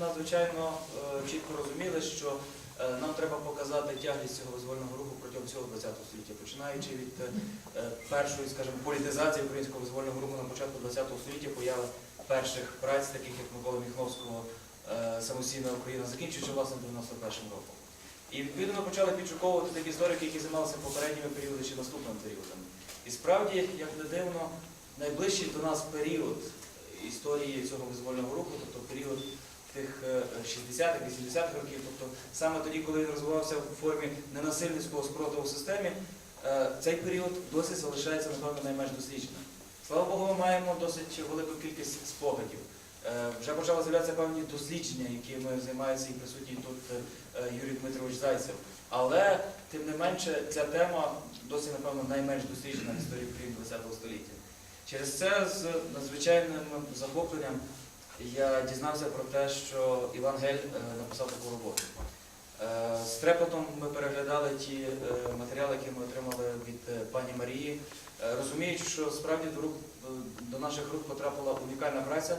надзвичайно е, чітко розуміли, що е, нам треба показати тяглість цього визвольного руху протягом всього ХХ століття, починаючи від е, першої, скажімо, політизації українського визвольного руху на початку ХХ століття, появи перших праць, таких як Миколи Міхновського, самостійна Україна, закінчуючи власне 91 роком. І відповідно почали підшуковувати такі історики, які займалися попередніми періодами чи наступними періодами. І справді, як не дивно, найближчий до нас період історії цього визвольного руху, тобто період тих е, 60-х, 80-х років, тобто саме тоді, коли він розвивався в формі ненасильницького спротиву в системі, е, цей період досі залишається, напевно, найменш дослідженим. Слава Богу, ми маємо досить велику кількість спогадів. Е, Вже почали з'являтися певні дослідження, якими займається і присутній тут е, Юрій Дмитрович Зайцев. Але, тим не менше, ця тема досі, напевно, найменш досліджена в історії України ХХ століття. Через це з надзвичайним захопленням я дізнався про те, що Іван Гель е, написав таку роботу. Е, З трепетом ми переглядали ті е, матеріали, які ми отримали від пані Марії, розуміючи, що справді до, рук, до наших рук потрапила унікальна праця,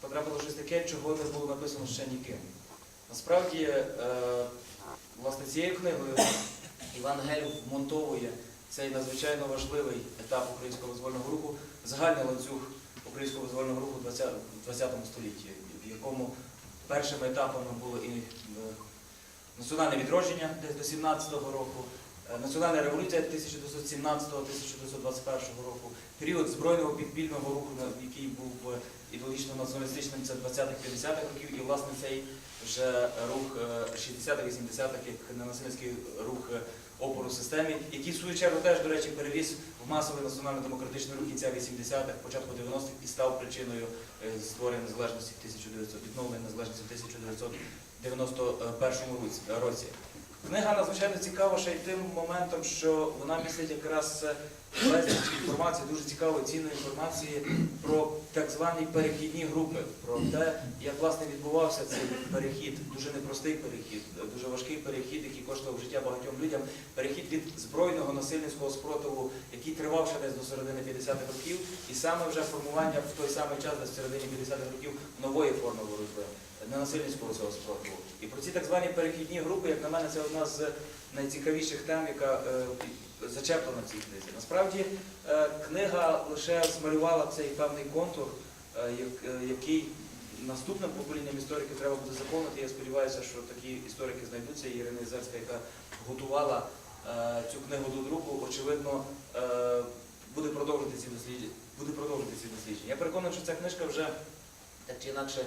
потрапило щось таке, чого не було написано ще ніким. Насправді, власне, цією книгою Іван Гель вмонтовує цей надзвичайно важливий етап українського визвольного руху, загальний ланцюг українського визвольного руху в 20 в 20 столітті, в якому першими етапами було і е, національне відродження десь до 17-го року, е, національна революція 1917-1921 року, період збройного підпільного руху, який був е, ідеологічно націоналістичним, це 20-х-50-х років, і власне цей вже рух е, 60-х-80-х, як ненасильницький рух е, опору системі, який в свою чергу теж, до речі, перевіз в масовий національно-демократичний рух кінця 80-х, початку 90-х і став причиною е, створення незалежності в 1900, відновлення незалежності в 1991 році- році. Книга надзвичайно цікава ще й тим моментом, що вона містить якраз безліч інформації, дуже цікавої цінної інформації про так звані перехідні групи, про те, як власне відбувався цей перехід, дуже непростий перехід, дуже важкий перехід, який коштував життя багатьом людям. Перехід від збройного насильницького спротиву, який тривав ще десь до середини 50-х років, і саме вже формування в той самий час, десь в середині 50-х років, нової форми боротьби, ненасильницького цього спротиву. І про ці так звані перехідні групи, як на мене, це одна з найцікавіших тем, яка е, зачеплена в цій книзі. Насправді е, книга лише змалювала цей певний контур, е, е, який наступним поколінням істориків треба буде заповнити. Я сподіваюся, що такі історики знайдуться. Ірина Ізерська, яка готувала е, цю книгу до друку, очевидно, е, буде продовжувати ці дослідження. Буде продовжувати ці дослідження. Я переконаний, що ця книжка вже так чи інакше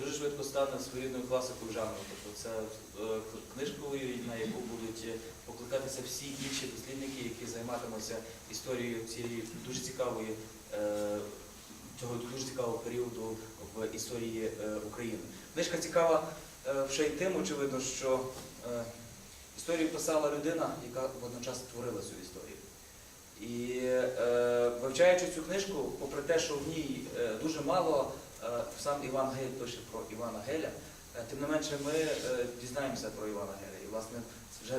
дуже швидко стане своєрідною класикою жанру. Тобто це е, книжкою, на яку будуть е, покликатися всі інші дослідники, які займатимуться історією цієї дуже цікавої. е, Цього дуже цікавого періоду в історії е, України. Книжка цікава е, ще й тим, очевидно, що е, історію писала людина, яка водночас творила цю історію. І е, вивчаючи цю книжку, попри те, що в ній е, дуже мало, е, сам Іван Гель пише про Івана Геля, е, тим не менше ми е, дізнаємося про Івана Геля. І, власне, вже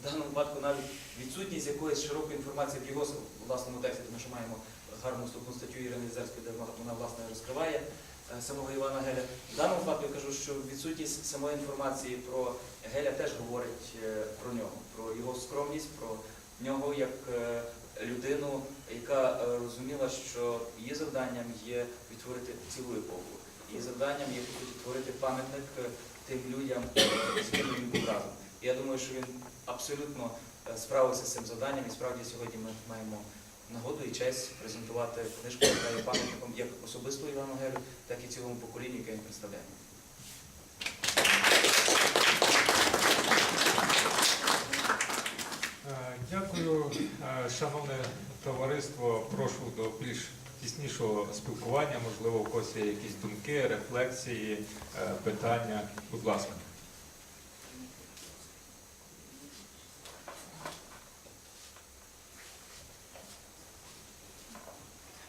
в даному випадку навіть відсутність якоїсь широкої інформації в його власному тексті, тому що маємо гарну вступну статтю Ірини Зерської, де вона, власне розкриває е, самого Івана Геля. В даному випадку я кажу, що відсутність самої інформації про Геля теж говорить е, про нього, про його скромність, про нього як е, людину, яка е, розуміла, що її завданням є відтворити цілу епоху. Її завданням є відтворити пам'ятник е, тим людям, з якими він був разом. Я думаю, що він абсолютно е, справився з цим завданням, і справді сьогодні ми маємо нагоду і честь презентувати книжку, яка є пам'ятником як особисто Івану Гелю, так і цілому поколінню, яке він представляє. Е, Дякую, Е, шановне товариство. Прошу до більш тіснішого спілкування. Можливо, у когось є якісь думки, рефлексії, е, питання. Будь ласка.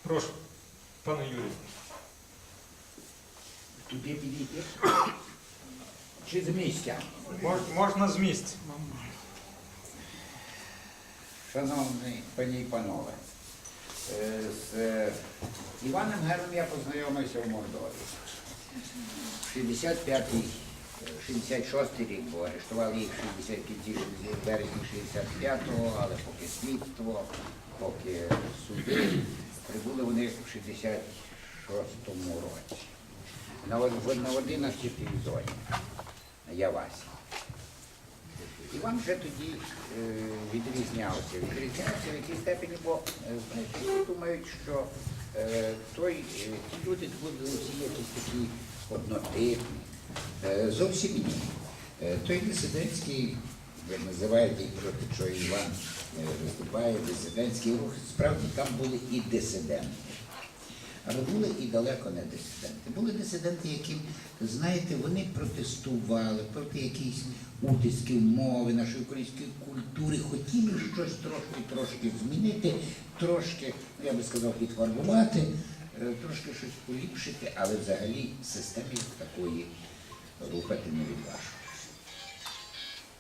Прошу, пане Юрію. Туди підійти? Чи з місця? Мож- Можна з місця. Шановні пані і панове, е, з е, Іваном Гером я познайомився в Мордові. 65-й, 66-й рік, бо арештували їх в 60 кінці березні 65-го, але поки слідство, поки суди, прибули вони в 66-му році. На 11-й зоні, на Явасі. Іван вже тоді е, відрізнявся. Відрізнявся в якій степені, бо е, знаєте, люди думають, що е, той, е, ті люди були всі якісь такі однотипні. Е, зовсім ні. Е, той дисидентський, ви називаєте їх проти чого Іван е, виступає, дисидентський рух, справді там були і дисиденти. Але були і далеко не дисиденти. Були дисиденти, які, знаєте, вони протестували проти якихось утисків мови, нашої української культури, хотіли щось трошки трошки змінити, трошки, я би сказав, підфарбувати, е, трошки щось поліпшити, але взагалі системі такої рухати не відважувалися.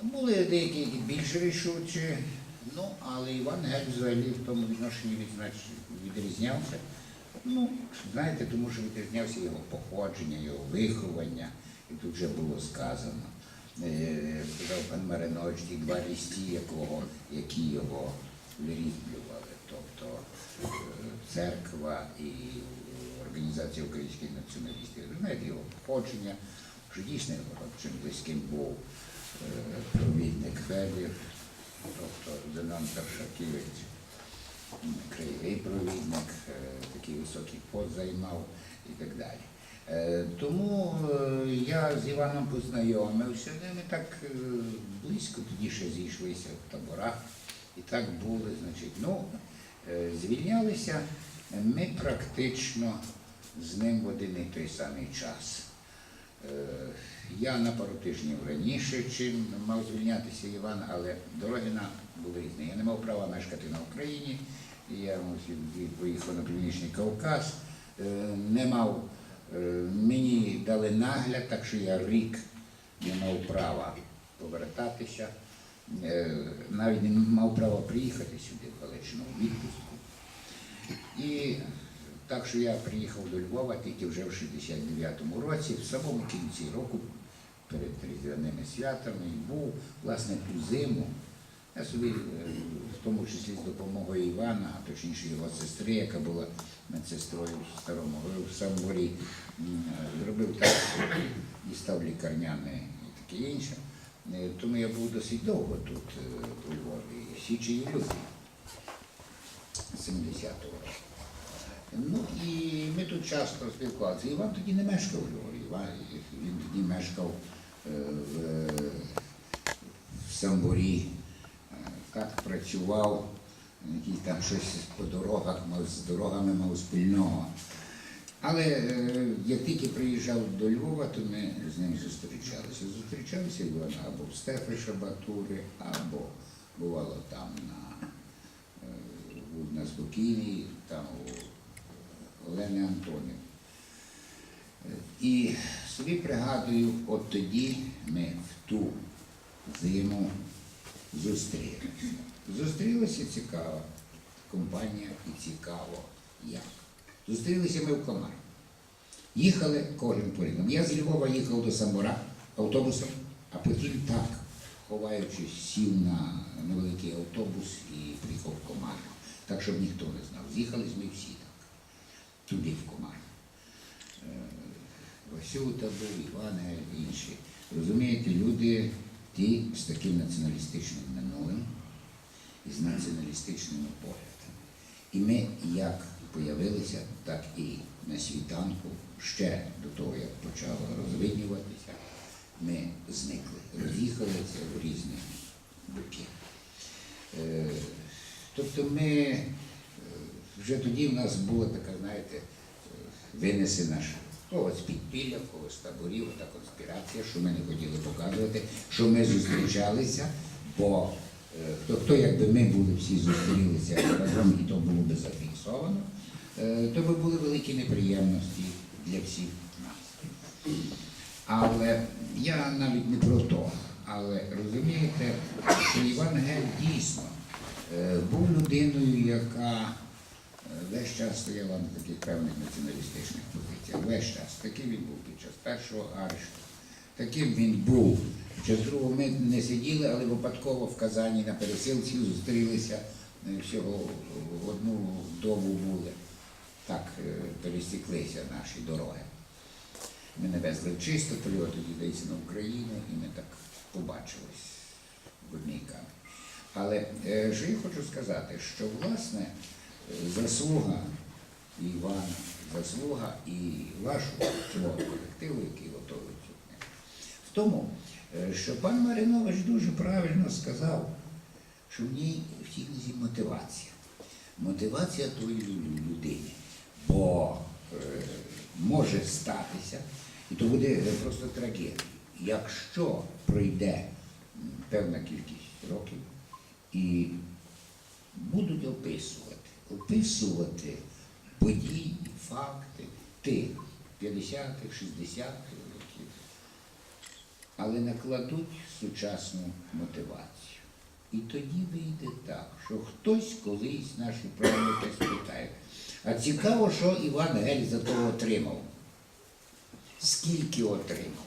Були деякі які більш рішучі, ну, але Іван Гель взагалі в тому відношенні відрізнявся. Ну, знаєте, тому що відрізнявся його походження, його виховання, і тут вже було сказано. Е, Сказав пан Маринович, ті два лісті, якого, які його вирізблювали, тобто е, церква і Організація українських націоналістів. Знаєте його походження, що дійсно родичем близьким був е, провідник Федір, тобто Зенон Таршаківець краєвий провідник, е, такий високий пост займав і так далі. Е, Тому е, я з Іваном познайомився, де ми так близько тоді ще зійшлися в таборах. І так були, значить, ну, звільнялися ми практично з ним в один і той самий час. Я на пару тижнів раніше, чим мав звільнятися Іван, але дороги нам були різні. Я не мав права мешкати на Україні, я поїхав на Північний Кавказ. Е, Не мав, е, мені дали нагляд, так що я рік не мав права повертатися. Е, Навіть не мав права приїхати сюди в Галичину в відпустку. І так що я приїхав до Львова тільки вже в 69-му році, в самому кінці року, перед різдвяними святами, і був власне ту зиму. Я собі, е, в тому числі з допомогою Івана, а точніше його сестри, яка була медсестрою в старому в Самборі, зробив так, що дістав лікарняне і таке інше. Е, Тому я був досить довго тут, е, у Львові, січі і люті 70-го року. Ну і ми тут часто спілкувалися. Іван тоді не мешкав у Львові. Іван, він тоді мешкав е, в, в Самборі, е, так працював, якісь там щось по дорогах, мав, з дорогами мав спільного. Але е, як тільки приїжджав до Львова, то ми з ним зустрічалися. Зустрічалися Іван або в Стефи Шабатури, або бувало там на, е, на спокійній, там у Олени Антонів. І собі пригадую, от тоді ми в ту зиму зустрілися. Зустрілася цікава компанія і цікаво як. Зустрілися ми в Комарі. Їхали кожен порядом. Я з Львова їхав до Самбора автобусом, а потім так, ховаючись, сів на невеликий автобус і приїхав в Комар. Так, щоб ніхто не знав. З'їхались ми всі Комар. Е, Васюта був, Іване, інші. Розумієте, люди ті з таким націоналістичним минулим і з націоналістичними поглядами. І ми як появилися, так і на світанку, ще до того, як почало розвиднюватися, ми зникли, роз'їхалися в різні боки. Е, Тобто ми вже тоді в нас була така, знаєте, винесена когось підпілля, когось таборів, та конспірація, що ми не хотіли показувати, що ми зустрічалися, бо е, хто, хто якби ми були всі зустрілися разом, і то було би зафіксовано, е, то би були великі неприємності для всіх нас. Але я навіть не про то. Але розумієте, що Іван Гель дійсно е, був людиною, яка весь час стояла на таких певних націоналістичних позиціях. Весь час. Таким він був під час першого арешту. Таким він був. Час другого ми не сиділи, але випадково в Казані на пересилці зустрілися е, всього одну добу були. Так е, пересіклися наші дороги. Мене везли в Чистополь, а тоді десь на Україну, і ми так побачились в одній камері. Але е, що я хочу сказати, що власне заслуга Івана, заслуга і вашого цього колективу, який готовий цю книгу, в тому, е, що пан Маринович дуже правильно сказав, що в ній в цій книзі мотивація. Мотивація тої людини. Бо е, може статися, і то буде е, просто трагедія. Якщо пройде певна кількість років і будуть описувати, описувати події, факти тих 50-х, 60-х років, але накладуть сучасну мотивацію. І тоді вийде так, що хтось колись наші правнуки спитає. А цікаво, що Іван Гель за того отримав. Скільки отримав?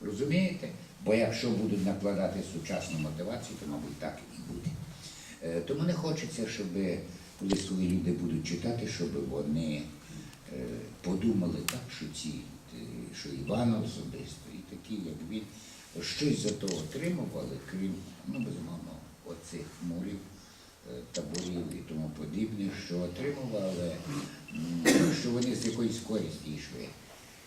Розумієте? Бо якщо будуть накладати сучасну мотивацію, то, мабуть, так і буде. Е, Тому не хочеться, щоб коли свої люди будуть читати, щоб вони е, подумали так, що ці, е, що Іван особисто, і такі, як він, щось за то отримували, крім, ну, безумовно, оцих мурів, е, таборів і тому подібне, що отримували, що вони з якоїсь користі йшли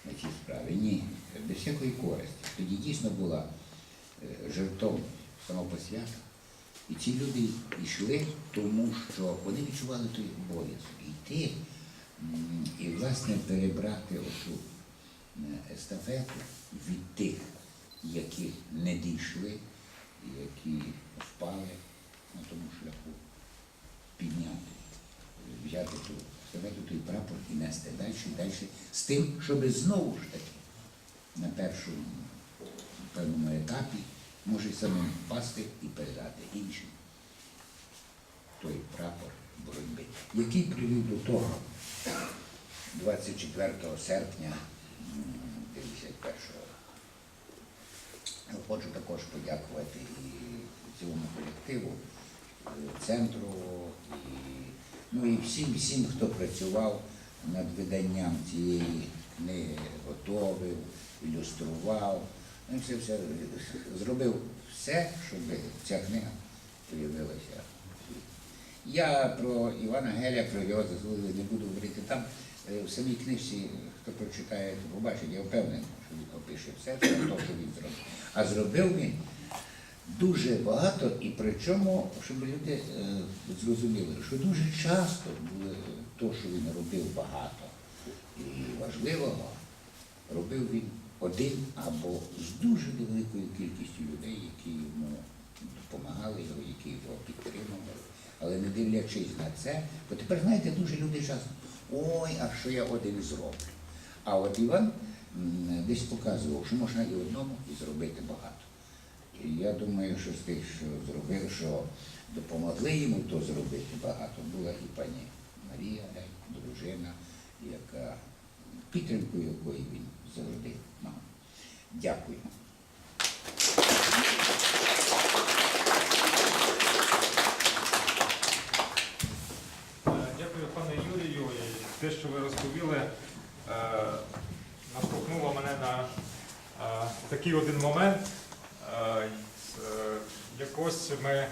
на цій справі. Ні, без всякої користі. Тоді дійсно була жертовність, самопосвята. І ці люди йшли, тому що вони відчували той обов'язок йти і, власне, перебрати оту е, естафету від тих, які не дійшли, які впали на тому шляху, підняти, взяти ту естафету, той прапор і нести далі, далі, з тим, щоб знову ж таки на першому певному етапі може самим впасти і передати іншим той прапор боротьби, який привів до того 24 серпня м, 51-го року. Хочу також подякувати і цілому колективу, центру, і, ну і всім, всім, хто працював над виданням цієї книги, готовив, ілюстрував. Ну, все, все, зробив все, щоб ця книга з'явилася. Я про Івана Геля, про його заслуги не буду говорити. Там е, в самій книжці, хто прочитає, то побачить, я впевнений, що він опише все, те, що він зробив. А зробив він дуже багато, і причому, щоб люди е, зрозуміли, що дуже часто було то, що він робив багато і важливого, робив він один або з дуже великою кількістю людей, які йому допомагали які його підтримували. Але не дивлячись на це, бо тепер, знаєте, дуже люди часто, ой, а що я один зроблю. А от Іван десь показував, що можна і одному і зробити багато. І я думаю, що з тих, що зробив, що допомогли йому то зробити багато, була і пані Марія, дружина, яка підтримкою якої він завжди мав. Дякую. Е, Дякую, пане Юрію. Те, що ви розповіли, е, наштовхнуло мене на е, такий один момент. Якось ми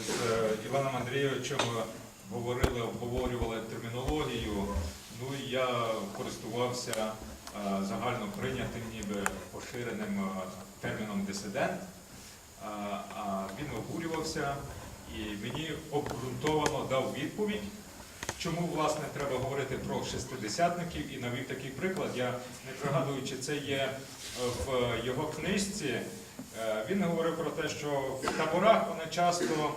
з Іваном Андрійовичем говорили, обговорювали термінологію. Ну і я користувався загально прийнятим, ніби поширеним е, терміном дисидент. А він обурювався і мені обґрунтовано дав відповідь, чому власне треба говорити про шестидесятників і навів такий приклад. Я не пригадую, чи це є е, в його книжці. Е, Він говорив про те, що в таборах вони часто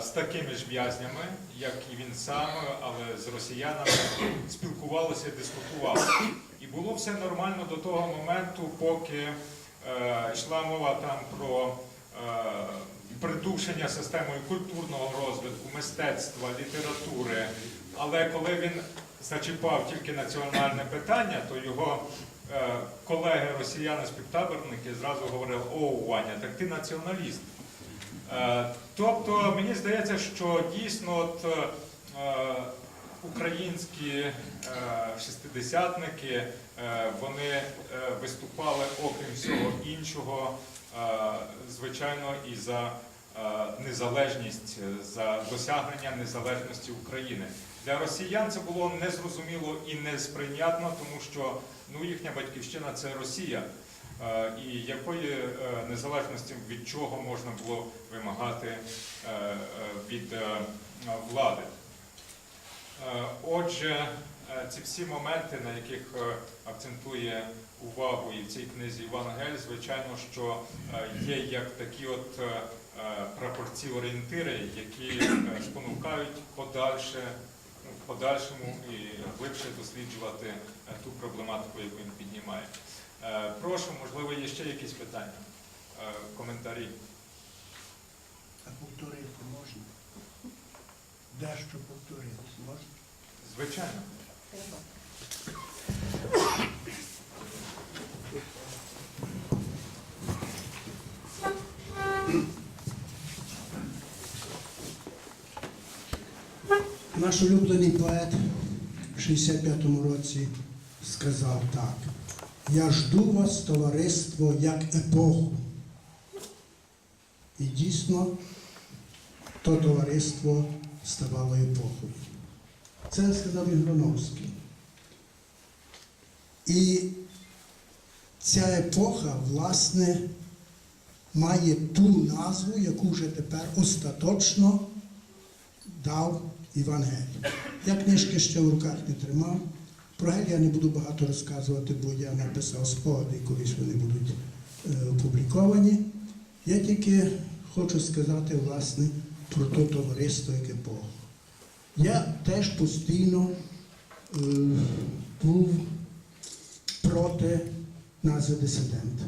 е, з такими ж в'язнями, як і він сам, але з росіянами, спілкувалися, дискутували. І було все нормально до того моменту, поки е, йшла мова там про е, придушення системою культурного розвитку, мистецтва, літератури, але коли він зачіпав тільки національне питання, то його е, колеги росіяни-співтаборники зразу говорили, о, Ваня, так ти націоналіст. Е, Тобто мені здається, що дійсно от, е, українські е, шестидесятники е, вони е, виступали, окрім всього іншого, звичайно, і за незалежність, за досягнення незалежності України. Для росіян це було незрозуміло і несприйнятно, тому що ну, їхня батьківщина це Росія. І якої незалежності від чого можна було вимагати від влади? Е, Отже, е, ці всі моменти, на яких е, акцентує увагу і в цій книзі Іван Гель, звичайно, що є як такі от прапорці орієнтири, які спонукають подальше, ну, в подальшому і глибше досліджувати ту проблематику, яку він піднімає. Прошу, можливо, є ще якісь питання, коментарі. А повторити можна? Дещо повторити можна? Звичайно. Наш улюблений поет в 65-му році сказав так. Я жду вас, товариство, як епоху. І дійсно, то товариство ставало епохою. Це сказав він Гроновський. І ця епоха, власне, має ту назву, яку вже тепер остаточно дав Іван Гель. Я книжки ще в руках не тримав. Про Гель я не буду багато розказувати, бо я написав спогади, колись вони будуть е, опубліковані. Я тільки хочу сказати, власне, про то товариство як епоху. Я теж постійно е, був проти назви дисидент.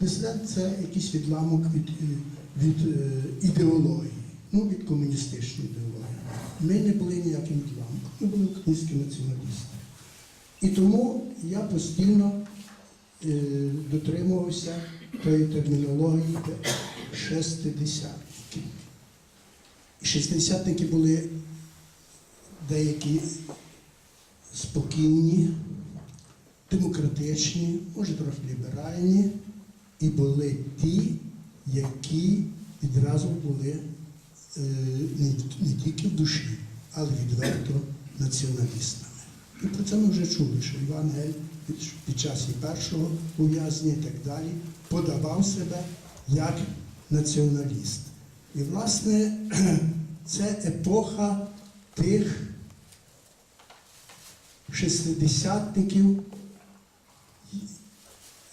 Дисидент це якийсь відламок від, е, від е, ідеології, ну від комуністичної ідеології. Ми не були ніяким відламком, ми були українські націоналісти. І тому я постійно е, дотримувався тої термінології шестидесятників. І шестидесятники були деякі спокійні, демократичні, може трохи ліберальні, і були ті, які відразу були е, не, не тільки в душі, але відверто націоналістами. І про це ми вже чули, що Іван Гель під, під час і першого ув'язнення і так далі подавав себе як націоналіст. І, власне, це епоха тих шестидесятників,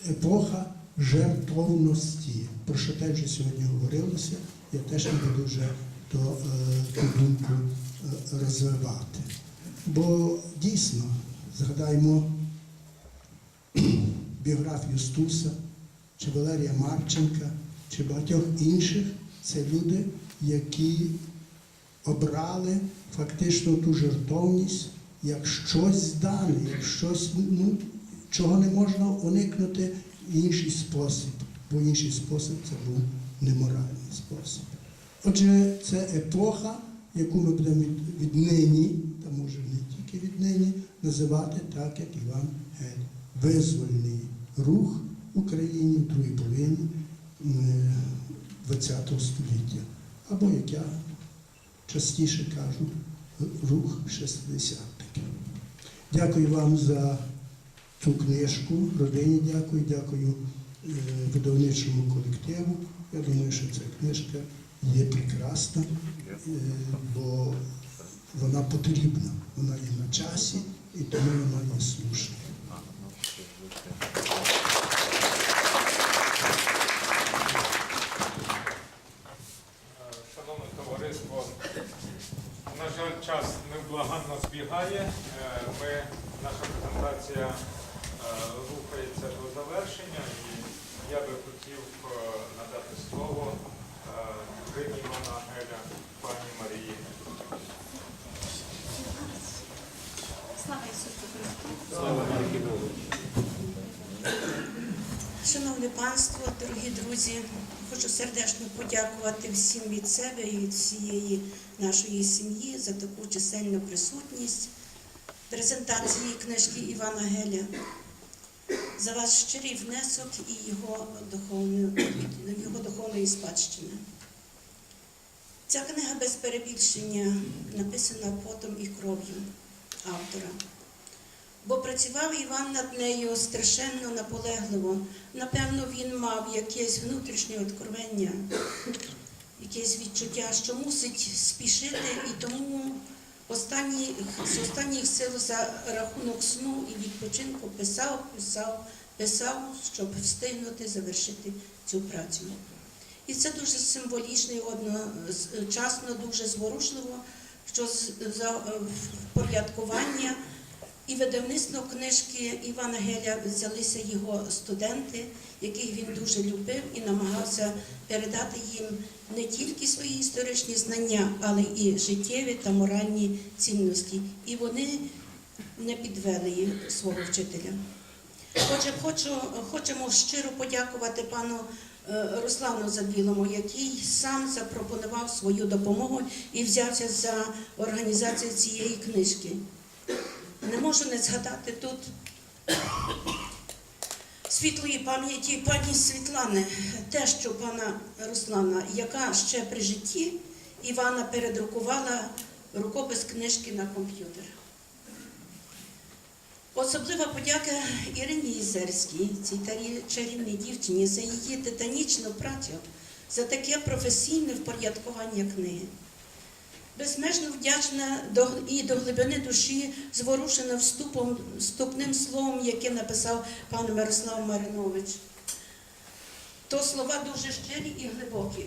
епоха жертовності, про що теж вже сьогодні говорилося, я теж не буду вже е, ту думку е, розвивати. Бо дійсно, згадаємо біографію Стуса, чи Валерія Марченка, чи багатьох інших, це люди, які обрали фактично ту жертовність як щось дане, як щось, ну, чого не можна уникнути в інший спосіб, бо інший спосіб це був неморальний спосіб. Отже, це епоха, яку ми будемо від, віднині, та може не тільки віднині, називати так, як Іван Гель. Визвольний рух в Україні в другій половині ХХ століття. Або, як я частіше кажу, рух шестидесятників. Дякую вам за цю книжку, родині дякую, дякую е, видавничому колективу. Я думаю, що ця книжка є прекрасна, е, бо вона потрібна, вона є на часі і тому вона є слушна. Слава Ісусу Христу! Слава Богу! Шановне панство, дорогі друзі, хочу сердечно подякувати всім від себе і від всієї нашої сім'ї за таку чисельну присутність презентації книжки Івана Геля, за ваш щирий внесок і його духовної, його духовної спадщини. Ця книга без перебільшення написана потом і кров'ю автора. Бо працював Іван над нею страшенно наполегливо. Напевно, він мав якесь внутрішнє откровення, якесь відчуття, що мусить спішити, і тому останні, з останніх сил за рахунок сну і відпочинку писав, писав, писав, щоб встигнути завершити цю працю. І це дуже символічно і одночасно дуже зворушливо, що за е, впорядкування і видавництво книжки Івана Геля взялися його студенти, яких він дуже любив і намагався передати їм не тільки свої історичні знання, але і життєві та моральні цінності. І вони не підвели свого вчителя. Отже, хочу, хочемо щиро подякувати пану Руслану Забілому, який сам запропонував свою допомогу і взявся за організацію цієї книжки. Не можу не згадати тут світлої пам'яті пані Світлани, тещу пана Руслана, яка ще при житті Івана передрукувала рукопис книжки на комп'ютер. Особлива подяка Ірині Єзерській, цій чарівній дівчині, за її титанічну працю, за таке професійне впорядкування книги. Безмежно вдячна і до глибини душі зворушена вступом, вступним словом, яке написав пан Мирослав Маринович. То слова дуже щирі і глибокі.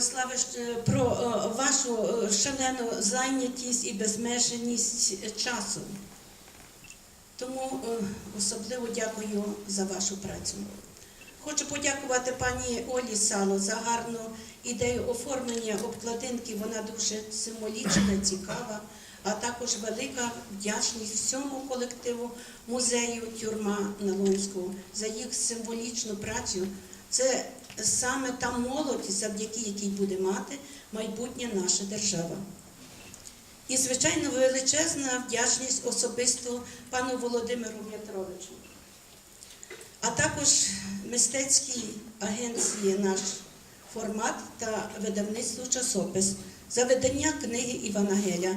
Мирославе, що- про е, вашу е, шалену зайнятість і безмежність часу. Тому е, особливо дякую за вашу працю. Хочу подякувати пані Олі Сало за гарну ідею оформлення обкладинки. Вона дуже символічна, цікава, а також велика вдячність всьому колективу музею Тюрма на Луцьку за їх символічну працю. Це саме та молодь, завдяки якій буде мати майбутнє наша держава. І, звичайно, величезна вдячність особисто пану Володимиру В'ятровичу, а також мистецькій агенції наш формат та видавництво часопис за видання книги Івана Геля,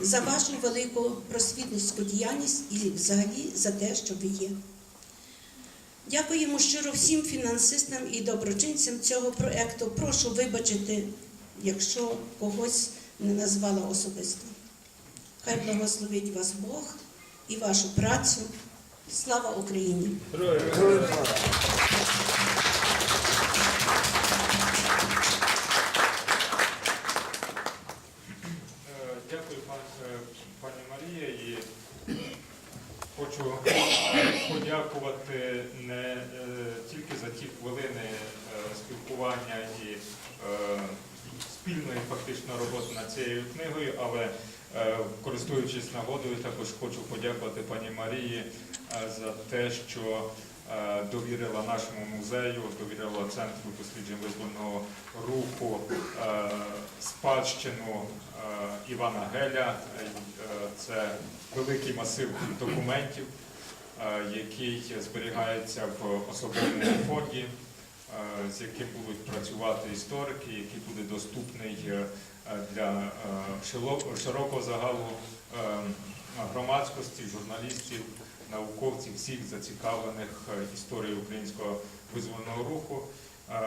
за вашу велику просвітницьку діяльність і взагалі за те, що ви є. Дякуємо щиро всім фінансистам і доброчинцям цього проекту. Прошу вибачити, якщо когось не назвала особисто. Хай благословить вас Бог і вашу працю. Слава Україні! Е, Дякую, пан- е, пані Марія. І хочу подякувати не е, тільки за ті хвилини е, спілкування і е, спільної роботи над цією книгою, але е, користуючись нагодою, також хочу подякувати пані Марії е, за те, що е, довірила нашому музею, довірила Центру досліджень визвольного руху спадщину Івана Геля. Це великий масив документів, який зберігається в особливому фонді, з яким будуть працювати історики, який буде доступний для е, широкого загалу е, громадськості, журналістів, науковців, всіх зацікавлених е, історією українського визвольного руху. Е,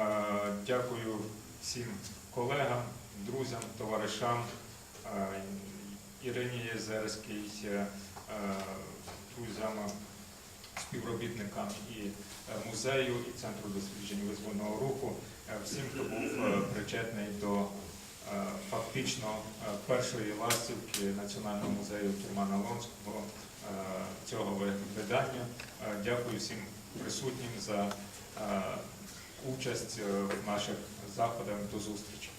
Дякую всім колегам, друзям, товаришам, е, Ірині Єзерській, е, е, друзям, співробітникам і е, музею, і Центру досліджень визвольного руху, е, всім, хто був е, причетний до е, фактично е, першої ластівки Національного музею Тюрмана Лонського е, цього видання. Е, Дякую всім присутнім за е, участь е, в наших заходах. До зустрічі.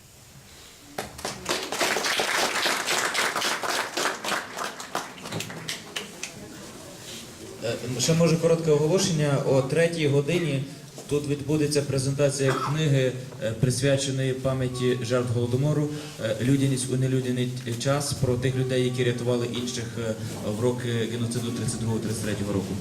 Е, Ще може коротке оголошення. О третій годині тут відбудеться презентація книги, е, присвяченої пам'яті жертв голодомору е, Людяність у нелюдяний час про тих людей, які рятували інших е, в роки геноциду 32-33 року.